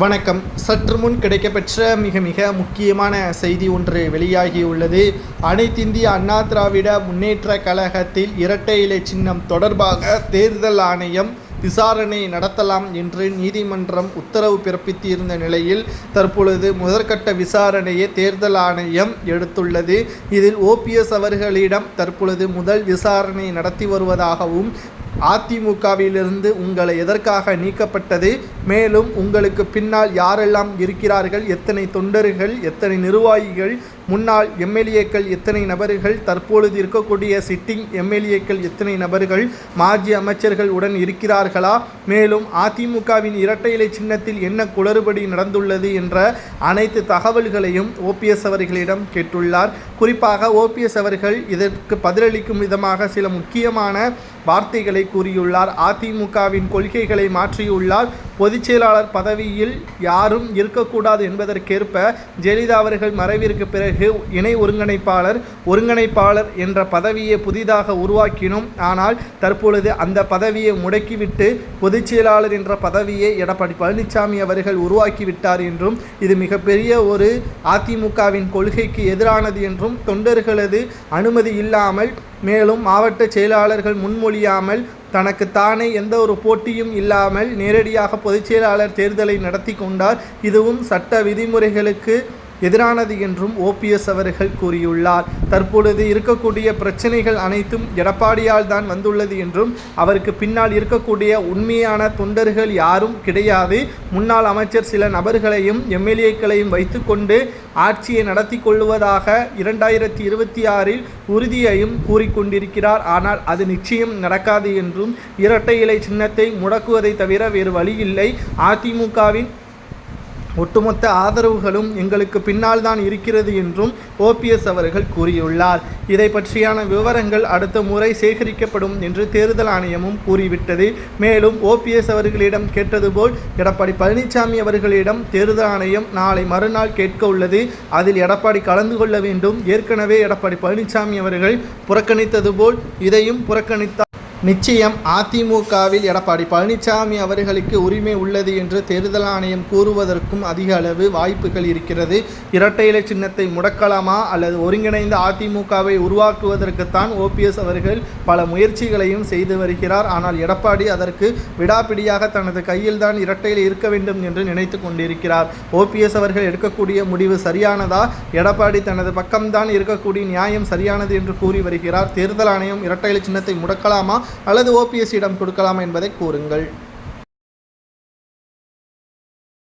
வணக்கம். சற்று முன் கிடைக்கப்பெற்ற மிக மிக முக்கியமான செய்தி ஒன்று வெளியாகியுள்ளது அனைத்திந்திய அண்ணா திராவிட முன்னேற்ற கழகத்தில் இரட்டை இலை சின்னம் தொடர்பாக தேர்தல் ஆணையம் விசாரணை நடத்தலாம் என்று நீதிமன்றம் உத்தரவு பிறப்பித்திருந்த நிலையில் தற்பொழுது முதற்கட்ட விசாரணையை தேர்தல் ஆணையம் எடுத்துள்ளது. இதில் ஓபிஎஸ் அவர்களிடம் தற்பொழுது முதல் விசாரணை நடத்தி வருவதாகவும் அதிமுகவிலிருந்து உங்களை எதற்காக நீக்கப்பட்டது? மேலும் உங்களுக்கு பின்னால் யாரெல்லாம் இருக்கிறார்கள்? எத்தனை தொண்டர்கள்? எத்தனை நிர்வாகிகள்? முன்னாள் எம்எல்ஏக்கள் எத்தனை நபர்கள் தற்பொழுது இருக்கக்கூடிய சிட்டிங் எம்எல்ஏக்கள் எத்தனை நபர்கள் மாஜி அமைச்சர்கள் உடன் இருக்கிறார்களா? மேலும் அதிமுகவின் இரட்டை இலை சின்னத்தில் என்ன குளறுபடி நடந்துள்ளது என்ற அனைத்து தகவல்களையும் ஓபிஎஸ் அவர்களிடம் கேட்டுள்ளார். குறிப்பாக ஓபிஎஸ் அவர்கள் இதற்கு பதிலளிக்கும் விதமாக சில முக்கியமான வார்த்தைகளை கூறியுள்ளார். அதிமுகவின் கொள்கைகளை மாற்றியுள்ளார். பொதுச் செயலாளர் பதவியில் யாரும் இருக்கக்கூடாது என்பதற்கேற்ப ஜெயலலிதா அவர்கள் மறைவிற்கு பிறகு இணை ஒருங்கிணைப்பாளர் ஒருங்கிணைப்பாளர் என்ற பதவியை புதிதாக உருவாக்கினோம். ஆனால் தற்பொழுது அந்த பதவியை முடக்கிவிட்டு பொதுச் செயலாளர் என்ற பதவியை எடப்பாடி பழனிசாமி அவர்கள் உருவாக்கிவிட்டார் என்றும் இது மிகப்பெரிய ஒரு அதிமுகவின் கொள்கைக்கு எதிரானது என்றும் தொண்டர்களது அனுமதி இல்லாமல் மேலும் மாவட்ட செயலாளர்கள் முன்மொழியாமல் தனக்கு தானே எந்த ஒரு போட்டியும் இல்லாமல் நேரடியாக பொதுச்செயலாளர் தேர்தலை நடத்தி கொண்டார். இதுவும் சட்ட விதிமுறைகளுக்கு எதிரானது என்றும் ஓபிஎஸ் அவர்கள் கூறியுள்ளார். தற்பொழுது இருக்கக்கூடிய பிரச்சனைகள் அனைத்தும் எடப்பாடியால் தான் வந்துள்ளது என்றும் அவருக்கு பின்னால் இருக்கக்கூடிய உண்மையான தொண்டர்கள் யாரும் கிடையாது. முன்னாள் அமைச்சர் சில நபர்களையும் எம்எல்ஏக்களையும் வைத்துக்கொண்டு ஆட்சியை நடத்தி கொள்வதாக இரண்டாயிரத்தி இருபத்தி ஆறில் உறுதியையும் கூறிக்கொண்டிருக்கிறார் ஆனால் அது நிச்சயம் நடக்காது என்றும் இரட்டை இலை சின்னத்தை முடக்குவதை தவிர வேறு வழியில்லை அதிமுகவின் ஒட்டுமொத்த ஆதரவுகளும் எங்களுக்கு பின்னால் தான் இருக்கிறது என்றும் ஓபிஎஸ் அவர்கள் கூறியுள்ளார். இதை பற்றியான விவரங்கள் அடுத்த முறை சேகரிக்கப்படும் என்று தேர்தல் ஆணையமும் கூறிவிட்டது. மேலும் ஓபிஎஸ் அவர்களிடம் கேட்டது போல் எடப்பாடி பழனிசாமி அவர்களிடம் தேர்தல் ஆணையம் நாளை மறுநாள் கேட்க உள்ளது. அதில் எடப்பாடி கலந்து கொள்ள வேண்டும். ஏற்கனவே எடப்பாடி பழனிசாமி அவர்கள் புறக்கணித்தது போல் இதையும் புறக்கணித்தார். நிச்சயம் அதிமுகவில் எடப்பாடி பழனிசாமி அவர்களுக்கு உரிமை உள்ளது என்று தேர்தல் ஆணையம் கூறுவதற்கும் அதிக அளவு வாய்ப்புகள் இருக்கிறது. இரட்டை இலை சின்னத்தை முடக்கலாமா அல்லது ஒருங்கிணைந்த அதிமுகவை உருவாக்குவதற்குத்தான் ஓபிஎஸ் அவர்கள் பல முயற்சிகளையும் செய்து வருகிறார். ஆனால் எடப்பாடி அதற்கு விடாப்பிடியாக தனது கையில் தான் இரட்டையில் இருக்க வேண்டும் என்று நினைத்து கொண்டிருக்கிறார். ஓபிஎஸ் அவர்கள் எடுக்கக்கூடிய முடிவு சரியானதா? எடப்பாடி தனது பக்கம்தான் இருக்கக்கூடிய நியாயம் சரியானது என்று கூறி வருகிறார். தேர்தல் ஆணையம் இரட்டை இலை சின்னத்தை முடக்கலாமா? அல்லது ஓபிஎஸ்சியிடம் கொடுக்கலாமா என்பதை கூறுங்கள்.